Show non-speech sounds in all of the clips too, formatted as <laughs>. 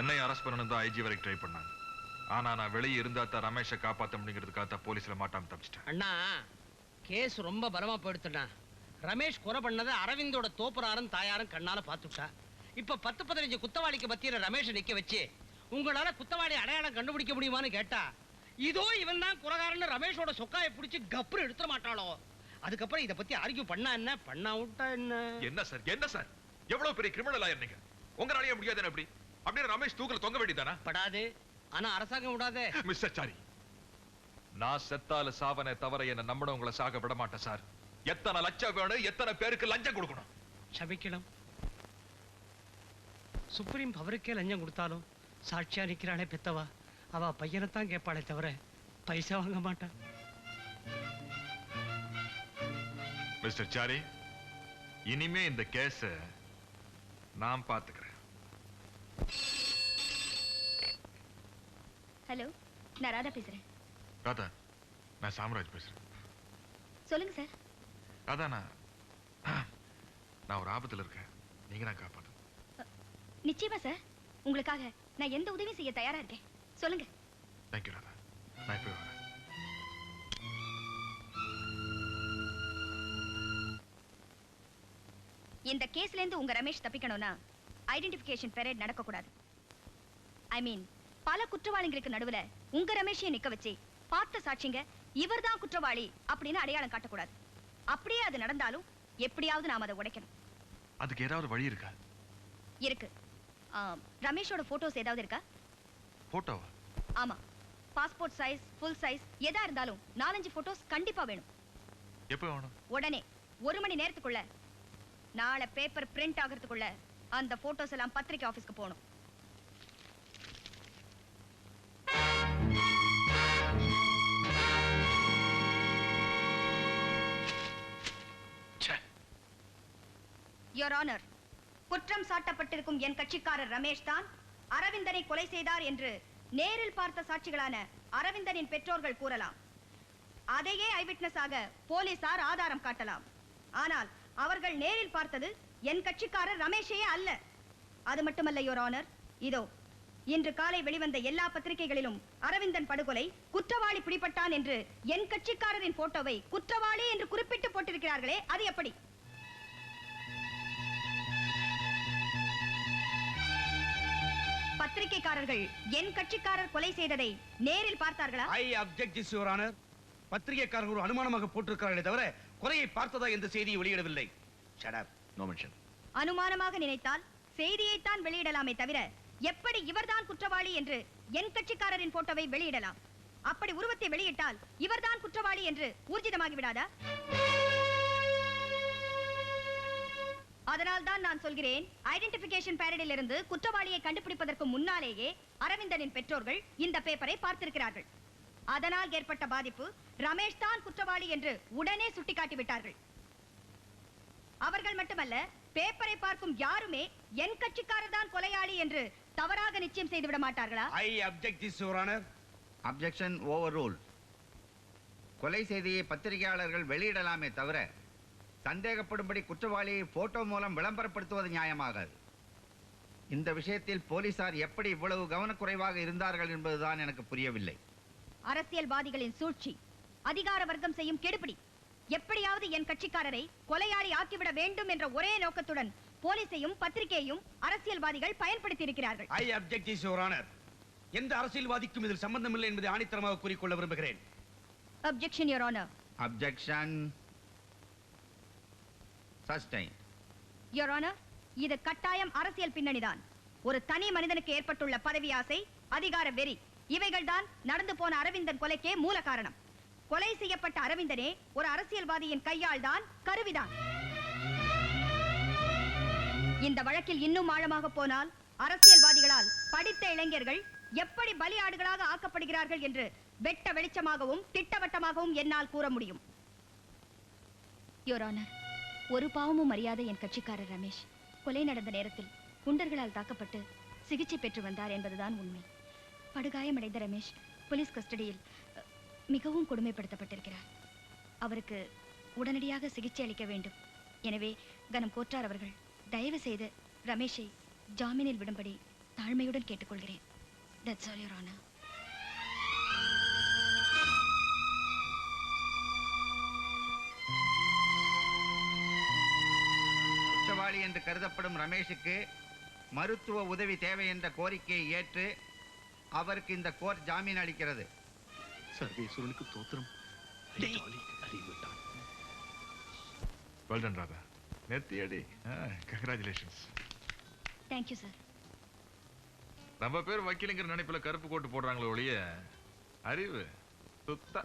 என்னை அரெஸ்ட் பண்ணணும் தான் ஐஜி வரைக்கும் ட்ரை பண்ணாங்க. ஆனா நான் வெளியே இருந்தா தான் ரமேஷை காப்பாத்த முடிங்கிறதுக்காக தான் போலீஸ்ல மாட்டாம தப்பிச்சிட்டேன். அண்ணா கேஸ் ரொம்ப பலமா போயிடுத்துண்ணா ரமேஷ் கொலை பண்ணதை அரவிந்தோட தோப்புறாரும் தாயாரும் கண்ணால பார்த்துட்டா. இப்ப பத்து பதினஞ்சு குத்தவாளிக்கு மத்தியில ரமேஷை நிக்க வச்சு உங்களால குத்தவாளி அடையாளம் கண்டுபிடிக்க முடியுமான்னு கேட்டா இதோ இவன் தான் குறகாரன்னு ரமேஷோட சொக்காயை பிடிச்சி கப்புறு எடுத்துட மாட்டாளோ. அதுக்கப்புறம் இதை பத்தி ஆர்கியூ பண்ணா என்ன? பண்ணா விட்டா என்ன? என்ன சார்? என்ன சார்? எவ்வளவு பெரிய கிரிமினல் ஆயர் நீங்க உங்களாலேயே முடியாது எப்படி அப்படியே ரமேஷ் தூக்கல தொங்க வேண்டியதானா படாது. ஆனா அரசாங்கம் விடாதே. Mister sorry. நான் செத்தால சாவனை தவிர என்ன நம்பினவங்களை சாக விட மாட்டேன் சார். எத்தனை லட்சம் வேணும் எத்தனை பேருக்கு லஞ்சம் கொடுக்கணும்? ஷபிக்கணும் சுப்ரீம் பவருக்கே லஞ்சம் கொடுத்தாலும் சாட்சியா நிக்கிறாளே பெத்தவா. அவ பையனைத்தான் கேட்பாளே தவிர பைசா வாங்க மாட்டான் மிஸ்டர் சாரி இனிமே இந்த கேஸ நான் பாத்துக்கிறேன் ஹலோ நான் ராதா பேசுறேன். ராதா நான் சாம்ராஜ் பேசுறேன். சொல்லுங்க சார் ராதா நான் நான் ஒரு ஆபத்துல இருக்கேன். நீங்க தான் காப்பாத்து நிச்சயமா சார் உங்களுக்காக நான் எந்த உதவியும் செய்ய தயாரா இருக்கேன். சொல்லுங்க. Thank you Radha. நான் இப்போ வரேன். இந்த கேஸ்ல இருந்து உங்க ரமேஷ் தப்பிக்கணும்னா ஐடென்டிபிகேஷன் பெரேட் நடக்க கூடாது ஐ மீன் பல குற்றவாளிகளுக்கு நடுவுல உங்க ரமேஷையும் நிக்க வச்சு பார்த்த சாட்சிங்க இவர்தான் குற்றவாளி அப்படின்னு அடையாளம் காட்டக்கூடாது. அப்படியே அது நடந்தாலும் எப்படியாவது நாம அதை உடைக்கணும். அதுக்கு ஏதாவது வழி இருக்கா? இருக்கு. ரமேஷோட போட்டோஸ் ஏதாவது இருக்கா? போட்டோவா ஆமா. பாஸ்போர்ட் சைஸ் ஃபுல் சைஸ் எதா இருந்தாலும் நாலஞ்சு போட்டோஸ் கண்டிப்பா வேணும். எப்போ வேணும்? உடனே ஒரு மணி நேரத்துக்குள்ள நாளை பேப்பர் பிரிண்ட் ஆகிறதுக்குள்ள அந்த போட்டோஸ் எல்லாம் பத்திரிக்கை ஆபீஸ்க்கு போகணும். யோர் ஆனர் குற்றம் சாட்டப்பட்டிருக்கும் என் கட்சிக்காரர் ரமேஷ் தான் அரவிந்தனை கொலை செய்தார் என்று நேரில் பார்த்த சாட்சிகளான அரவிந்தனின் பெற்றோர்கள் கூறலாம். அதையே ஐவிட்னஸ் ஆக போலீசார் ஆதாரம் காட்டலாம். ஆனால் அவர்கள் நேரில் பார்த்தது என் கட்சிக்காரர் ரமேஷையே அல்ல. அது மட்டுமல்ல யோர் ஆனர் இதோ இன்று காலை வெளிவந்த எல்லா பத்திரிகைகளிலும் அரவிந்தன் படுகொலை குற்றவாளி பிடிபட்டான் என்று என் கட்சிக்காரரின் போட்டோவை குற்றவாளி என்று குறிப்பிட்டு போட்டிருக்கிறார்களே அது எப்படி? பத்திரிகைக்காரர்கள் என் கட்சிக்காரர் கொலை செய்ததை நேரில் பார்த்தார்களா? I object this your honour பத்திரிகைக்காரர் ஒரு அனுமானமாக போட்டிருக்கிறார்களே தவிர குறையை பார்த்ததா என்ற செய்தியை வெளியிடவில்லை. ஷட் நோ மென்ஷன் அனுமானமாக நினைத்தால் செய்தியைத்தான் வெளியிடலாமே தவிர எப்படி இவர்தான் குற்றவாளி என்று என் கட்சிக்காரரின் போட்டோவை வெளியிடலாம்? அப்படி உருவத்தை வெளியிட்டால் இவர்தான் குற்றவாளி என்று ஊர்ஜிதமாகி விடாதா அதனால் தான் நான் சொல்கிறேன் ஐடென்டிபிகேஷன் பேரடில் இருந்து குற்றவாளியை கண்டுபிடிப்பதற்கு முன்னாலேயே அரவிந்தனின் பெற்றோர்கள் இந்த பேப்பரை பார்த்திருக்கிறார்கள். அதனால் ஏற்பட்ட பாதிப்பு ரமேஷ் தான் குற்றவாளி என்று உடனே சுட்டிக்காட்டி விட்டார்கள் அவர்கள் மட்டுமல்ல பேப்பரை பார்க்கும் யாருமே என் கட்சிக்காரர் தான் கொலையாளி என்று தவறாக நிச்சயம் செய்து விட மாட்டார்களா? I object this your honour objection overruled கொலை செய்தியை பத்திரிகையாளர்கள் வெளியிடலாமே தவிர சந்தேகப்படும்படி குற்றவாளியை போட்டோ மூலம் விளம்பரப்படுத்துவது நியாயமாகாது. இந்த விஷயத்தில் போலீசார் எப்படி இவ்வளவு கவனக்குறைவாக இருந்தார்கள் என்பதுதான் எனக்கு புரியவில்லை. அரசியல்வாதிகளின் சூழ்ச்சி அதிகார வர்க்கம் செய்யும் கெடுபிடி. எப்படியாவது என் கட்சிக்காரரை கொலையாளி ஆக்கிவிட வேண்டும் என்ற ஒரே நோக்கத்துடன் போலீசையும் பத்திரிகையையும் அரசியல்வாதிகள் பயன்படுத்தி இருக்கிறார்கள் I object this your honour எந்த அரசியல்வாதிக்கும் இதில் சம்பந்தமில்லை என்பதை ஆணித்தரமாக கூறிக்கொள்ள விரும்புகிறேன். Objection your honour objection sustained your honour இது கட்டாயம் அரசியல் பின்னணிதான். ஒரு தனி மனிதனுக்கு ஏற்பட்டுள்ள பதவி ஆசை அதிகார வெறி இவைகள்தான் நடந்து போன அரவிந்தன் கொலைக்கே மூல காரணம். கொலை செய்யப்பட்ட அரவிந்தனே ஒரு அரசியல்வாதியின் கையால் தான் கருவிதான். இந்த வழக்கில் இன்னும் ஆழமாக போனால் அரசியல்வாதிகளால் படித்த இளைஞர்கள் எப்படி பலியாடுகளாக ஆக்கப்படுகிறார்கள் என்று வெட்ட வெளிச்சமாகவும் திட்டவட்டமாகவும் என்னால் கூற முடியும். யோர் ஒரு பாவமும் அறியாத என் கட்சிக்காரர் ரமேஷ். கொலை நடந்த நேரத்தில் குண்டர்களால் தாக்கப்பட்டு சிகிச்சை பெற்று வந்தார் என்பதுதான் உண்மை. படுகாயமடைந்த ரமேஷ் போலீஸ் கஸ்டடியில் மிகவும் கொடுமைப்படுத்தப்பட்டிருக்கிறார். அவருக்கு உடனடியாக சிகிச்சை அளிக்க வேண்டும். எனவே கனம் கோற்றார் அவர்கள் தயவு செய்து ரமேஷை ஜாமீனில் விடும்படி தாழ்மையுடன் கேட்டுக்கொள்கிறேன். தட்ஸ் ஆல் யுவர் குற்றவாளி என்று கருதப்படும் ரமேஷுக்கு மருத்துவ உதவி தேவை என்ற கோரிக்கையை ஏற்று அவருக்கு இந்த கோர்ட் ஜாமீன் அளிக்கிறது. சர்வேஸ்வரனுக்கு தோத்திரம். வெல் டன் ராதா நெத்தி அடி கங்க்ராச்சுலேஷன்ஸ் தேங்க்யூ சார் நம்ம பேர் வக்கீலுங்கிற நினைப்புல கருப்பு கோட்டு போடுறாங்களே ஒழிய அறிவு சுத்தா.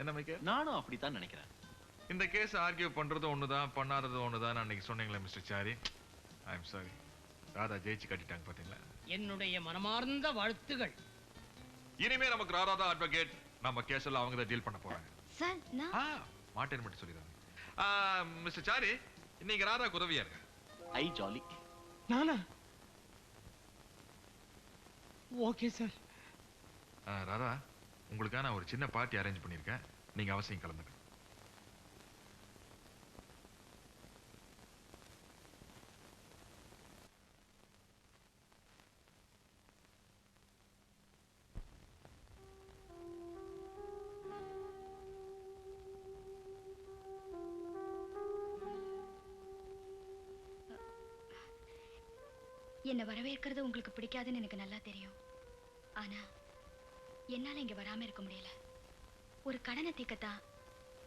என்ன மைக்க நானும் அப்படித்தான் நினைக்கிறேன். இந்த கேஸ் ஆர்கியூ பண்றது ஒண்ணுதான் பண்ணாதது ஒண்ணுதான். அன்னைக்கு சொன்னீங்களே mister sorry I am sorry Radha ஜெயிச்சு கட்டிட்டாங்க பாத்தீங்களா? என்னுடைய மனமார்ந்த வாழ்த்துகள். இனிமே நமக்கு ராதா தான் அட்வொகேட் நம்ம கேஸ் எல்லாம் அவங்க தான் டீல் பண்ண போறாங்க. சார் நான் ஆ மாட்டேன்னு மட்டும் சொல்லிடுறாங்க மிஸ்டர் சாரி இன்னைக்கு ராதாக்கு உதவியா இருங்க ஐ ஜாலி. நானா? Okay sir. ஆ, ராதா உங்களுக்காக நான் ஒரு சின்ன பார்ட்டி அரேஞ்ச் பண்ணியிருக்கேன். நீங்க அவசியம் கலந்துக்கணும் என்னை வரவேற்கிறது உங்களுக்கு பிடிக்காதுன்னு எனக்கு நல்லா தெரியும். ஆனா என்னால இங்க வராம இருக்க முடியல. ஒரு கடனை தீக்கத்தான்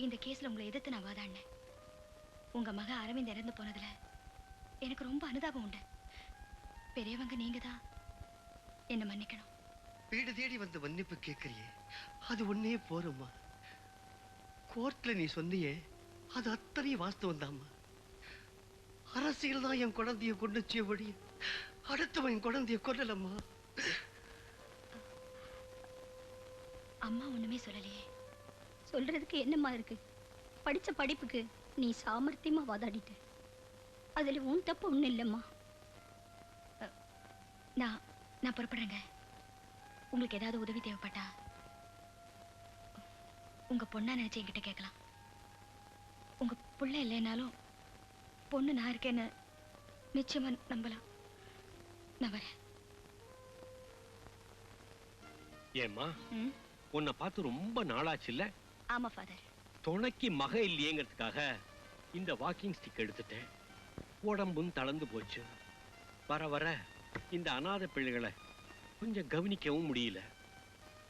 இந்த கேஸ்ல உங்களை எதிர்த்து நான் வாதாடினேன். உங்க மக அரவிந்த் இறந்து போனதுல எனக்கு ரொம்ப அனுதாபம் உண்டு. பெரியவங்க நீங்க தான் என்ன மன்னிக்கணும். வீடு தேடி வந்து மன்னிப்பு கேட்கறியே அது ஒன்னே போறோம்மா கோர்ட்ல நீ சொன்னியே அது அத்தனையும் வாஸ்தவம் தாம்மா. அரசியல் தான் என் குழந்தைய கொண்டுச்சிய முடியும் அடுத்தவன் குழந்தைய கொல்லலம்மா. அம்மா ஒண்ணுமே சொல்லலையே. சொல்றதுக்கு என்னம்மா இருக்கு? படிச்ச படிப்புக்கு நீ சாமர்த்தியமா வாதாடிட்ட. அதுல உன் தப்பு ஒண்ணும் இல்லம்மா. நான் நான் புறப்படுறேங்க. உங்களுக்கு ஏதாவது உதவி தேவைப்பட்டா உங்க பொண்ணா நினைச்சு என்கிட்ட கேட்கலாம். உங்க பிள்ளை இல்லைனாலும் பொண்ணு நான் இருக்கேன்னு நிச்சயமா நம்பலாம். நான் வரேன். ஏம்மா ம்? உன்னை பார்த்து ரொம்ப நாளாச்சு இல்ல ஆமா ஃபாதர் துணைக்கு மக இல்லையேங்கிறதுக்காக இந்த வாக்கிங் ஸ்டிக் எடுத்துட்டேன். உடம்பும் தளர்ந்து போச்சு. வர வர இந்த அனாதை பிள்ளைகளை கொஞ்சம் கவனிக்கவும் முடியல.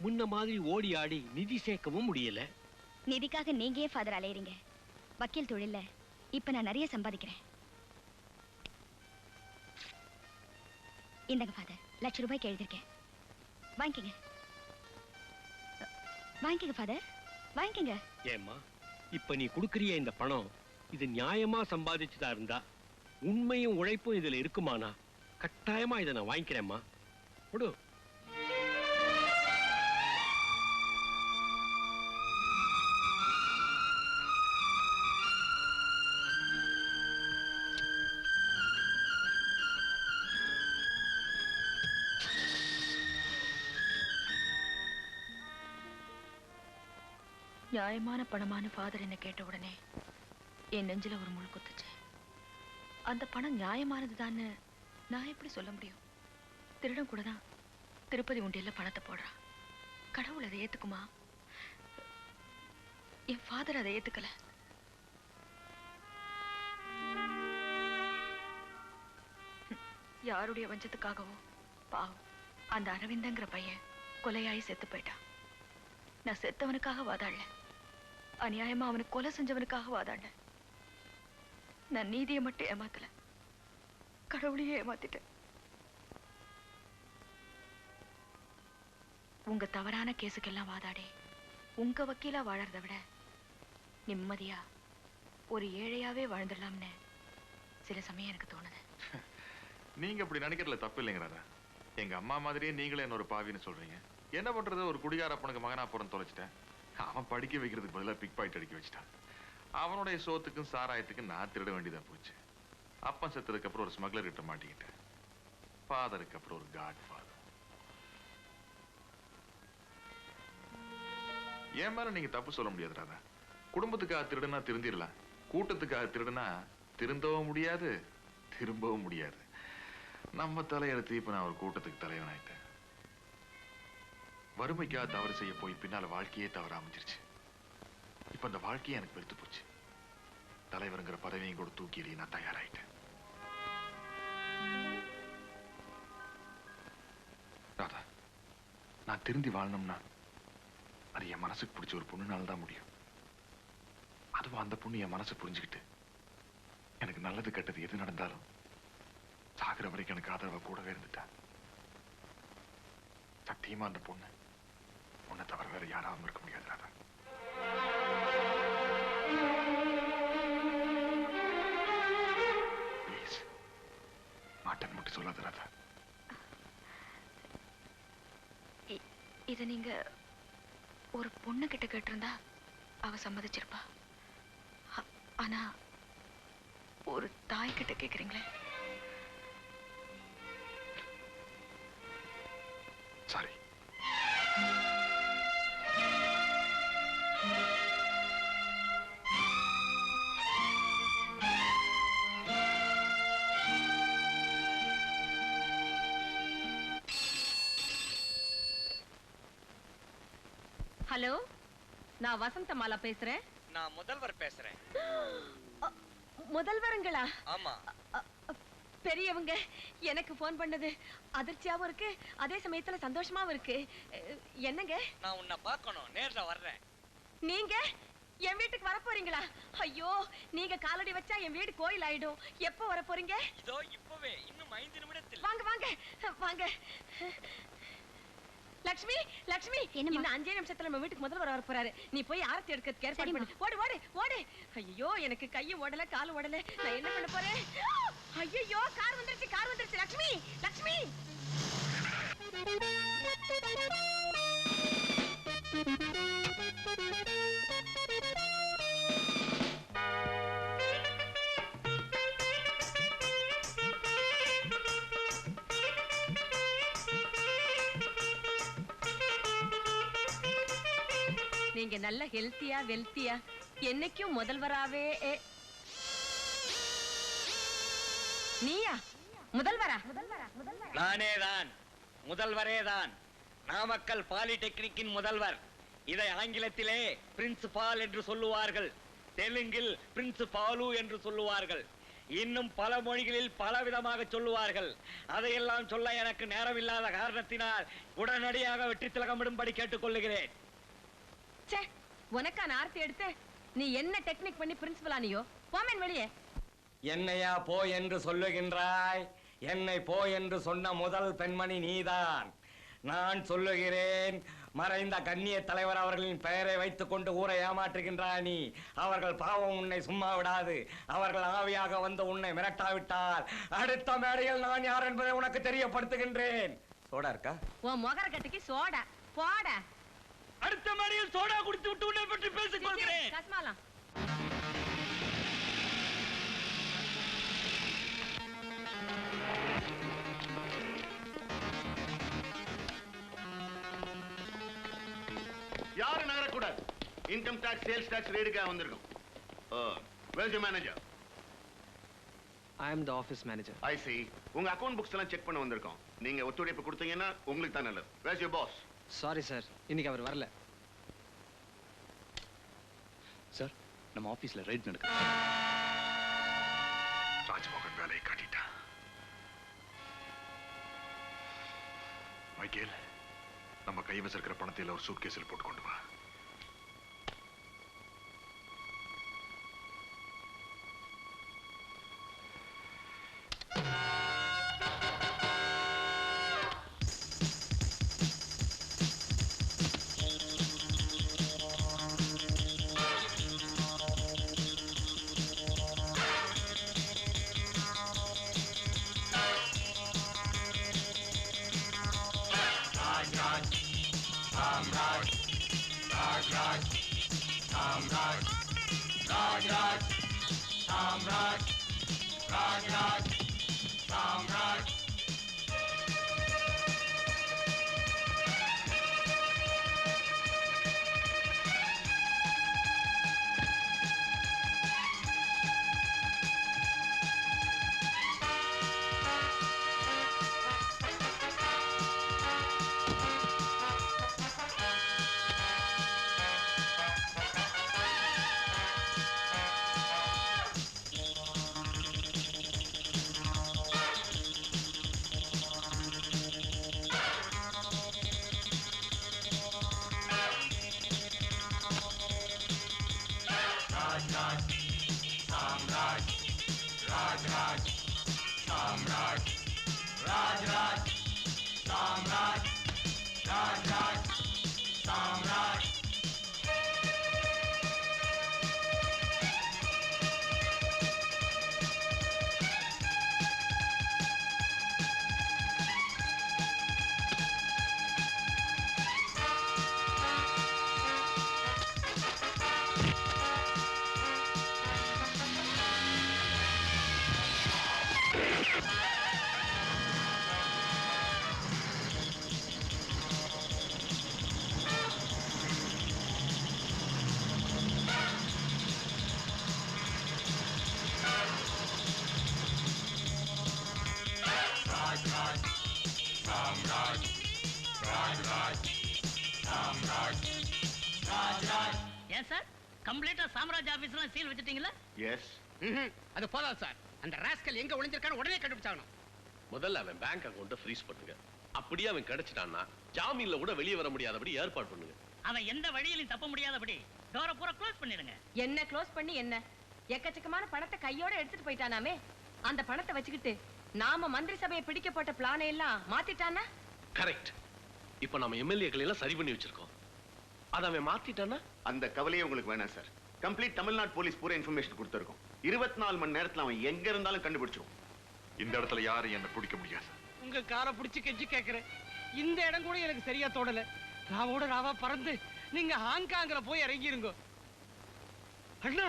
முன்ன மாதிரி ஓடி ஆடி நிதி சேர்க்கவும் முடியல. நிதிக்காக நீங்க ஏன் ஃபாதர் அலையறீங்க? வக்கீல் தொழில்ல. இப்ப நான் நிறைய சம்பாதிக்கிறேன். இந்தங்க ஃபாதர் லட்ச ரூபாய்க்கு எழுதிருக்கேன் வாங்கிக்கங்க. வாங்கிக்கங்க ஃபாதர் வாங்கிக்கங்க. ஏம்மா இப்ப நீ கொடுக்கறிய இந்த பணம்? இது நியாயமா சம்பாதிச்சுதா இருந்தா உண்மையும் உழைப்பும் இதுல இருக்குமானா கட்டாயமா இதை நான் வாங்கிக்கிறேம்மா. கொடு. நியாயமான பணமான ஃபாதர் என்ன கேட்ட உடனே என் நெஞ்சில ஒரு முள் குத்துச்சு. அந்த பணம் நியாயமானதுதான்னு நான் எப்படி சொல்ல முடியும்? திருடம் கூட தான் திருப்பதி உண்டியல்ல பணத்தை போடுறான் கடவுள் அதை ஏத்துக்குமா? என் ஃபாதர் அதை ஏத்துக்கல. யாருடைய வஞ்சத்துக்காகவோ பாவம். அந்த அரவிந்தங்கிற பையன் கொலையாயி செத்து போயிட்டான். நான் செத்தவனுக்காக வாதாடல. அநியாயமா அவனுக்கு கொலை செஞ்சவனுக்காக வாதாடினேன் நான் நீதியை மட்டும் ஏமாத்தல. கடவுளையே ஏமாத்திட்டேன் உங்க தவறான கேஸுக்கெல்லாம் வாதாடி. உங்க வக்கீலா வாழறத விட நிம்மதியா ஒரு ஏழையாவே வாழ்ந்துடலாம்னு சில சமயம் எனக்கு தோணுது. <laughs> நீங்க அப்படி நினைக்கிறதுல தப்பு இல்லைங்கிறாரா எங்க அம்மா மாதிரியே நீங்களே என்ன ஒரு பாவின்னு சொல்றீங்க. என்ன பண்றது? ஒரு குடிகார அப்பனுக்கு மகனா பிறந்து தொலைச்சிட்டேன். அவன் படிக்க வைக்கிறதுக்கு பதிலா பிக் பாயிண்ட் அடிக்க வச்சிட்டான். அவனுடைய சோத்துக்கும் சாராயத்துக்கும் நான் திருட வேண்டியதா போச்சு. அப்பன் செத்ததுக்கு அப்புறம் ஒரு ஸ்மக்லர் கிட்ட மாட்டிக்கிட்டேன். ஃபாதருக்கு அப்புறம் ஒரு காட் ஃபாதர் என் மேல நீங்க தப்பு சொல்ல முடியாது ராதா. குடும்பத்துக்காக திருடுனா திருந்திடலாம் கூட்டத்துக்காக திருடுனா திருந்தவும் முடியாது திரும்பவும் முடியாது. நம்ம தலையெழுத்து இப்ப நான் ஒரு கூட்டத்துக்கு தலைவனாயிட்டேன். வறுமைக்காக தவறு செய்ய போய் பின்னால வாழ்க்கையே தவற அமைஞ்சிருச்சு. இப்ப அந்த வாழ்க்கையே எனக்கு வெளுத்து போச்சு. தலைவருங்கிற பதவியும் கூட தூக்கி எறிய நான் தயாராயிட்டேன். ராதா நான் திருந்தி வாழணும்னா அது என் மனசுக்கு பிடிச்ச ஒரு பொண்ணுனால தான் முடியும். அதுவும் அந்த பொண்ணு என் மனசை புரிஞ்சுக்கிட்டு எனக்கு நல்லது கெட்டது எது நடந்தாலும் சாகிற வரைக்கும் எனக்கு ஆதரவை கூடவே இருந்துட்டா. சத்தியமா அந்த பொண்ணு? உன்னை தவிர வேற யாராவும் இருக்க முடியாது ராதா. ப்ளீஸ் மாட்டேன் மட்டும் சொல்லாத ராதா. இ- இத நீங்க ஒரு பொண்ணு கிட்ட கேட்டிருந்தா அவ சம்மதிச்சிருப்பா. ஆனா ஒரு தாய் கிட்ட கேக்குறீங்களே? ஹலோ நான் வசந்த மாலா பேசுறேன்? நான் முதல்வர் பேசுறேன். முதல்வருங்களா? ஆமா. பெரியவங்க எனக்கு ஃபோன் பண்ணது அதிர்ச்சியாவும் இருக்கு அதே சமயத்துல சந்தோஷமாவும் இருக்கு. என்னங்க? நான் உன்னை பார்க்கணும் நேர்ல வர்றேன். நீங்க? என் வீட்டுக்கு வர போறீங்களா? ஐயோ நீங்க காலடி வச்சா என் வீடு கோயில் ஆயிடும் எப்போ வர போறீங்க? இதோ இப்பவே இன்னும் ஐந்து நிமிடத்தில். வாங்க வாங்க வாங்க. லக்ஷ்மி லக்ஷ்மி. இந்த அஞ்சே நிமிஷத்துல நம்ம வீட்டுக்கு முதல்வர் வர போறாரு. நீ போய் ஆரத்தி எடுக்கிறதுக்கு ஏற்பாடு பண்ணு. ஓடு ஓடு ஓடு. ஐயோ எனக்கு கையும் ஓடல காலும் ஓடல. நான் என்ன பண்ண போறேன்? ஐயோ கார் வந்துருச்சு கார் வந்துருச்சு. லக்ஷ்மி லக்ஷ்மி. நீங்க நல்ல ஹெல்த்தியா வெல்த்தியா என்னைக்கும் முதல்வராவே நீயா? முதல்வரா? நானே தான் முதல்வரே தான் நாமக்கல் பாலிடெக்னிக்கின் முதல்வர். இதை ஆங்கிலத்திலே பிரின்சிபால் என்று சொல்லுவார்கள். தெலுங்கில் பிரின்சிபாலு என்று சொல்லுவார்கள். இன்னும் பல மொழிகளில் பல விதமாக சொல்லுவார்கள். அதையெல்லாம் சொல்ல எனக்கு நேரமில்லாத காரணத்தினால் உடனடியாக வெற்றி திலகமிடும்படி கேட்டுக்கொள்ளுகிறேன். ச்சே உனக்கா நான் ஆர்த்தி எடுத்து நீ என்ன டெக்னிக் பண்ணி பிரின்சிபல் ஆனியோ? போமேன் வெளியே. என்னையா போ என்று சொல்லுகின்றாய்? என்னை போ என்று சொன்ன முதல் பெண்மணி நீதான். நான் சொல்லுகிறேன் மறைந்த கண்ணிய தலைவர் அவர்களின் பெயரை வைத்துக் கொண்டு ஊரை ஏமாற்றுகின்றாய் நீ. அவர்கள் பாவம் உன்னை சும்மா விடாது. அவர்கள் ஆவியாக வந்து உன்னை மிரட்டாவிட்டால் அடுத்த மேடையில் நான் யார் என்பதை உனக்கு தெரியப்படுத்துகின்றேன். சோடா இருக்கா? உன் முகர கட்டிக்கு சோடா. போடா. அடுத்த மேடையில் சோடா குடித்து விட்டு உன்னை பற்றி பேசிக் கொள்கிறேன். கஸ்மாலாம் யாரும் நகரக்கூடாது. இன்கம் டாக்ஸ் சேல்ஸ் டாக்ஸ் ரேடுக்காக வந்திருக்கோம். Velji manager I am the office manager I see உங்க அக்கவுண்ட் புக்ஸ் எல்லாம் செக் பண்ண வந்திருக்கோம். நீங்க ஒத்துழைப்பு கொடுத்தீங்கன்னா உங்களுக்கு தான் நல்லது. Where's you boss sorry sir இன்னைக்கு அவர் வரல. சார் நம்ம ஆபீஸ்ல ரைட் நடக்குது. ராஜ்மோகன் வேலையை காட்டிட்டான் மைக்கேல் நம்ம கை இருக்கிற பணத்தில் ஒரு சூட் கேஸில் போட்டு கொண்டு வா. ராஜ்ராஜ் சாம்ராஜ் ராஜ்ராஜ் சாம்ராஜ் ராஜ்ராஜ் சாம்ராஜ் ஏன் சார்? கம்ப்ளீட்டா சாம்ராஜ் ஆபீஸ்ல சீல் வச்சிட்டீங்களா? எஸ் அது போதாது சார். அந்த ராஸ்கல் எங்க ஒளிஞ்சிருக்கான்னு உடனே கண்டுபிடிச்சாகணும். முதல்ல அவன் பேங்க் அக்கவுண்ட்டை ஃப்ரீஸ் பண்ணுங்க. அப்படியே அவன் கிடைச்சிட்டான்னா ஜாமீன்ல கூட வெளியே வர முடியாதபடி ஏற்பாடு பண்ணுங்க. அவன் எந்த வழியிலும் தப்ப முடியாதபடி டோரை பூரா க்ளோஸ் பண்ணிடுங்க. என்ன க்ளோஸ் பண்ணி என்ன? எக்கச்சக்கமான பணத்தை கையோட எடுத்துட்டு போயிட்டானாமே. அந்த பணத்தை வச்சுக்கிட்டு நாம மந்திரி சபையை பிடிக்க போட்ட பிளானை எல்லாம் மாத்திட்டானா? கரெக்ட் இப்போ நம்ம எம்எல்ஏக்களை எல்லாம் சரி பண்ணி வச்சிருக்கோம். அதை அவன் மாத்திட்டான்னா அந்த கவலையே உங்களுக்கு வேணாம் சார் கம்ப்ளீட் தமிழ்நாடு போலீஸ் பூரா இன்ஃபர்மேஷன் கொடுத்துருக்கோம். இருபத்தி நாலு மணி நேரத்துல அவன் எங்க இருந்தாலும் கண்டுபிடிச்சிருவோம் இந்த இடத்துல யாரும் என்ன பிடிக்க முடியாது உங்க காரை பிடிச்சு கெஞ்சி கேக்குறேன். இந்த இடம் கூட எனக்கு சரியா தோடல ராவோட ராவா பறந்து நீங்க ஹாங்காங்ல போய் இறங்கிருங்க. அண்ணா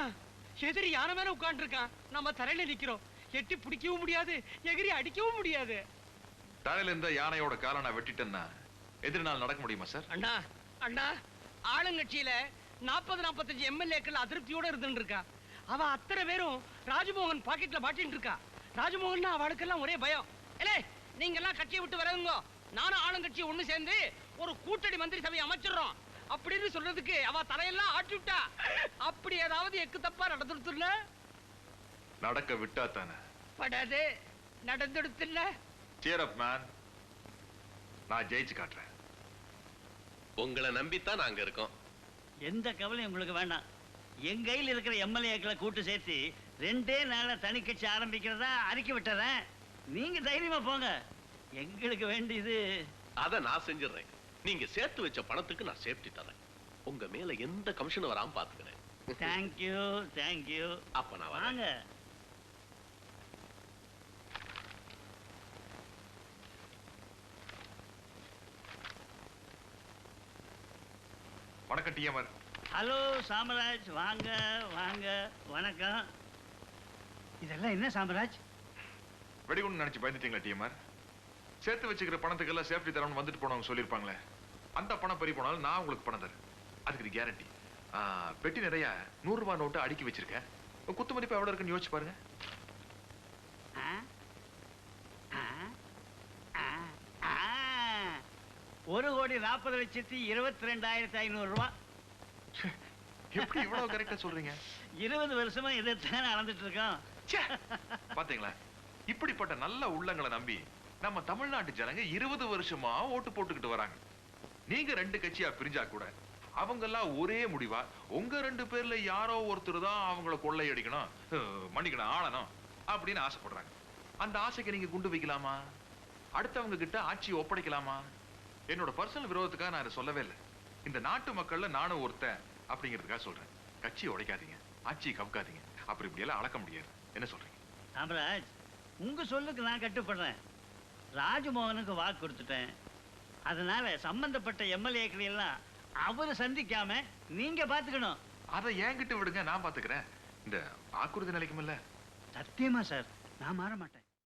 எதிரி யானை மேல உட்கார்ந்துருக்கான். நம்ம தரையில நிக்கிறோம். எட்டி பிடிக்கவும் முடியாது எகிரி அடிக்கவும் முடியாது. தரையில இருந்த யானையோட காலை நான் வெட்டிட்டேன்னா எதிர் நாள் நடக்க முடியுமா சார் அண்ணா அண்ணா ஆளுங்கட்சியில நாற்பது நாற்பத்தஞ்சு எம்எல்ஏக்கள் அதிருப்தியோட இருந்துட்டு இருக்கா. அவ அத்தனை பேரும் ராஜமோகன் பாக்கெட்ல மாட்டின்னு இருக்கா. ராஜமோகன் அவளுக்கெல்லாம் ஒரே பயம். ஏலே நீங்க எல்லாம் கட்சியை விட்டு வரவங்க நானும் ஆளுங்கட்சி ஒண்ணு சேர்ந்து ஒரு கூட்டணி மந்திரி சபை அமைச்சிடுறோம். அப்படின்னு சொல்றதுக்கு அவ தலையெல்லாம் ஆட்டி விட்டா. அப்படி ஏதாவது எக்கு தப்பா நடந்துடுத்துல நடக்க விட்டா தானே? படாது. நடந்துடுத்துல cheer up மேன் நான் ஜெயிச்சு காட்டுறேன். உங்களை நம்பித்தான் நாங்க இருக்கோம். எந்த கவலையும் உங்களுக்கு வேண்டாம். என் கையில் இருக்கிற எம்எல்ஏக்களை கூட்டு சேர்த்து ரெண்டே நாள்ல தனி கட்சி ஆரம்பிக்கிறதா அறிக்கை விட்டுறேன். நீங்க தைரியமா போங்க. எங்களுக்கு வேண்டியது அதை நான் செஞ்சிடுறேன். நீங்க சேர்த்து வச்ச பணத்துக்கு நான் சேஃப்டி தரேன் உங்க மேல எந்த கமிஷன் வராம பாத்துக்கிறேன் தேங்க்யூ தேங்க்யூ அப்ப நான் வாங்க. வணக்கம் ஹலோ சாமராஜ் வாங்க வாங்க வணக்கம். இதெல்லாம் என்ன சாமராஜ்? வெடிகுண்டு நினைச்சு பயந்துட்டீங்களா டிஎம்ஆர் சேர்த்து வச்சுக்கிற பணத்துக்கெல்லாம் சேஃப்டி தரணும்னு வந்துட்டு போனவங்க சொல்லியிருப்பாங்களே. அந்த பணம் பறி போனாலும் நான் உங்களுக்கு பணம் தரேன். அதுக்கு இது கேரண்டி பெட்டி நிறைய நூறு ரூபாய் நோட்டு அடுக்கி வச்சிருக்கேன். குத்து மதிப்பு எவ்வளவு இருக்குன்னு யோசிச்சு பாருங்க ஆ? ஆ? ஆ? ஆ. ஒரு கோடி நாற்பது லட்சத்தி இருபத்தி ரெண்டாயிரத்தி ஐநூறு ரூபா. எப்படி இவ்வளவு கரெக்டா சொல்றீங்க? இருபது வருஷமா இதைத்தான் நடந்துட்டு இருக்கோம் பாத்தீங்களா இப்படிப்பட்ட நல்ல உள்ளங்களை நம்பி நம்ம தமிழ்நாட்டு ஜனங்க இருபது வருஷமா ஓட்டு போட்டுக்கிட்டு வராங்க. நீங்க ரெண்டு கட்சியா பிரிஞ்சா கூட அவங்க எல்லாம் ஒரே முடிவா? உங்க ரெண்டு பேர்ல யாரோ ஒருத்தர் தான் அவங்கள கொள்ளையடிக்கணும் மன்னிக்கணும் ஆளணும் அப்படின்னு ஆசைப்படுறாங்க. அந்த ஆசைக்கு நீங்க குண்டு வைக்கலாமா? அடுத்தவங்க கிட்ட ஆட்சி ஒப்படைக்கலாமா? என்னோட பர்சனல் விரோதத்துக்காக நான் இதை சொல்லவே இல்லை. இந்த நாட்டு மக்கள்ல நானும் ஒருத்தன் அப்படிங்கிறதுக்காக சொல்றேன். கட்சியை உடைக்காதீங்க. ஆட்சியை கவுக்காதீங்க. அப்படி இப்படி எல்லாம் அளக்க முடியாது. என்ன சொல்றீங்க? சாமராஜ் உங்க சொல்லுக்கு நான் கட்டுப்படுறேன். ராஜமோகனுக்கு வாக்கு கொடுத்துட்டேன். அதனால சம்பந்தப்பட்ட எம்எல்ஏக்களை எல்லாம் அவரை சந்திக்காம நீங்க பாத்துக்கணும். அதை என்கிட்ட விடுங்க நான் பாத்துக்கிறேன். இந்த வாக்குறுதி நிலைக்குமில்ல. சத்தியமா சார் நான் மாற மாட்டேன்.